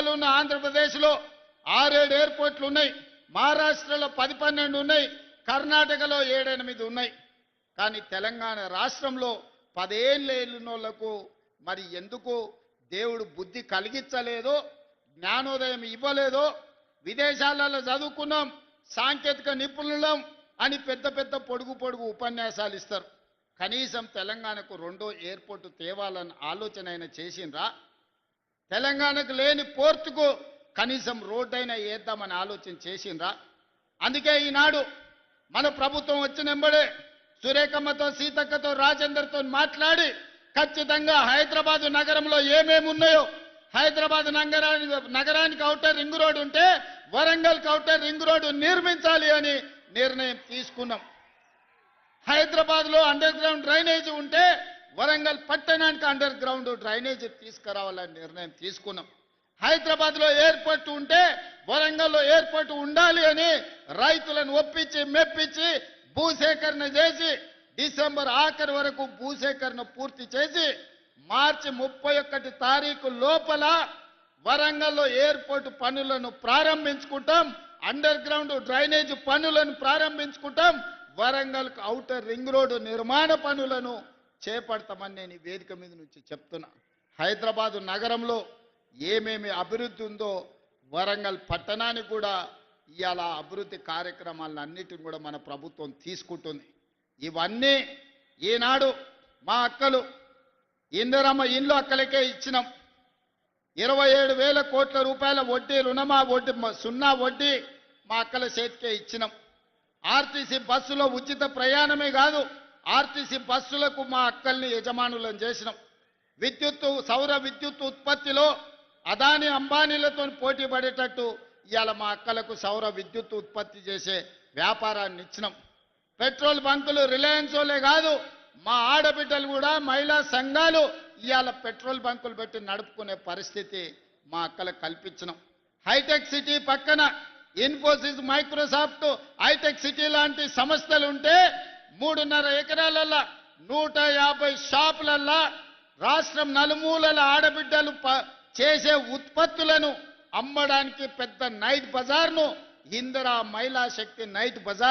పక్కలో ఉన్న ఆంధ్రప్రదేశ్లో ఆరేడు ఎయిర్పోర్ట్లు ఉన్నాయి. మహారాష్ట్రలో పది పన్నెండు ఉన్నాయి. కర్ణాటకలో ఏడెనిమిది ఉన్నాయి. కానీ తెలంగాణ రాష్ట్రంలో పదేళ్ళు వెళ్ళినోళ్ళకు మరి ఎందుకు దేవుడు బుద్ధి కలిగించలేదో జ్ఞానోదయం ఇవ్వలేదో విదేశాలలో చదువుకున్నాం సాంకేతిక నిపుణులం అని పెద్ద పెద్ద పొడుగు పొడుగు ఉపన్యాసాలు ఇస్తారు. కనీసం తెలంగాణకు రెండో ఎయిర్పోర్టు తేవాలని ఆలోచన అయినా చేసిండ్రా? తెలంగాణకు లేని పోర్టుకు కనీసం రోడ్డు అయినా వేద్దామని ఆలోచన చేసిండ్రా. అందుకే ఈనాడు మన ప్రభుత్వం వచ్చిన వెంబడే సురేఖమ్మతో సీతక్కతో రాజేందర్తో మాట్లాడి ఖచ్చితంగా హైదరాబాద్ నగరంలో ఏమేమి ఉన్నాయో హైదరాబాద్ నగరానికి నగరానికి అవుటర్ రింగ్ రోడ్ ఉంటే వరంగల్ అవుటర్ రింగ్ రోడ్డు నిర్మించాలి అని నిర్ణయం తీసుకున్నాం. హైదరాబాద్లో అండర్ గ్రౌండ్ డ్రైనేజ్ ఉంటే వరంగల్ పట్టణానికి అండర్ గ్రౌండ్ డ్రైనేజ్ తీసుకురావాలని నిర్ణయం తీసుకున్నాం. హైదరాబాద్లో ఎయిర్పోర్ట్ ఉంటే వరంగల్లో ఎయిర్పోర్ట్ ఉండాలి అని రైతులను ఒప్పించి మెప్పించి భూసేకరణ చేసి డిసెంబర్ ఆఖరి వరకు భూసేకరణ పూర్తి చేసి మార్చి ముప్పై ఒకటి తారీఖు లోపల వరంగల్లో ఎయిర్పోర్ట్ పనులను ప్రారంభించుకుంటాం. అండర్ గ్రౌండ్ డ్రైనేజ్ పనులను ప్రారంభించుకుంటాం. వరంగల్ ఔటర్ రింగ్ రోడ్డు నిర్మాణ పనులను చేపడతామని నేను ఈ వేదిక మీద నుంచి చెప్తున్నా. హైదరాబాదు నగరంలో ఏమేమి అభివృద్ధి ఉందో వరంగల్ పట్టణానికి కూడా ఇవాళ అభివృద్ధి కార్యక్రమాలను అన్నిటిని కూడా మన ప్రభుత్వం తీసుకుంటుంది. ఇవన్నీ ఈనాడు మా అక్కలు ఇందిరమ్మ ఇండ్లు అక్కలకే ఇచ్చినాం. ఇరవై ఏడు వేల కోట్ల రూపాయల వడ్డీ రుణమా వడ్డీ సున్నా వడ్డీ మా అక్కల చేతికే ఇచ్చినాం. ఆర్టీసీ బస్సులో ఉచిత ప్రయాణమే కాదు ఆర్టీసీ బస్సులకు మా అక్కల్ని యజమానులను చేసినాం. విద్యుత్ సౌర విద్యుత్ ఉత్పత్తిలో అదాని అంబానీలతో పోటీ పడేటట్టు ఇవాళ మా అక్కలకు సౌర విద్యుత్ ఉత్పత్తి చేసే వ్యాపారాన్ని ఇచ్చినాం. పెట్రోల్ బంకులు రిలయన్స్లే కాదు మా ఆడబిడ్డలు కూడా మహిళా సంఘాలు ఇవాళ పెట్రోల్ బంకులు పెట్టి నడుపుకునే పరిస్థితి మా అక్కలకు కల్పించినాం. హైటెక్ సిటీ పక్కన ఇన్ఫోసిస్ మైక్రోసాఫ్ట్ హైటెక్ సిటీ లాంటి సంస్థలు ఉంటే మూడున్నర ఎకరాలల్లా నూట యాభై షాపులల్లా రాష్ట్రం నలుమూలల ఆడబిడ్డలు ప- చేసే ఉత్పత్తులను అమ్మడానికి పెద్ద నైట్ బజార్ను ఇందిరా మహిళా శక్తి నైట్ బజార్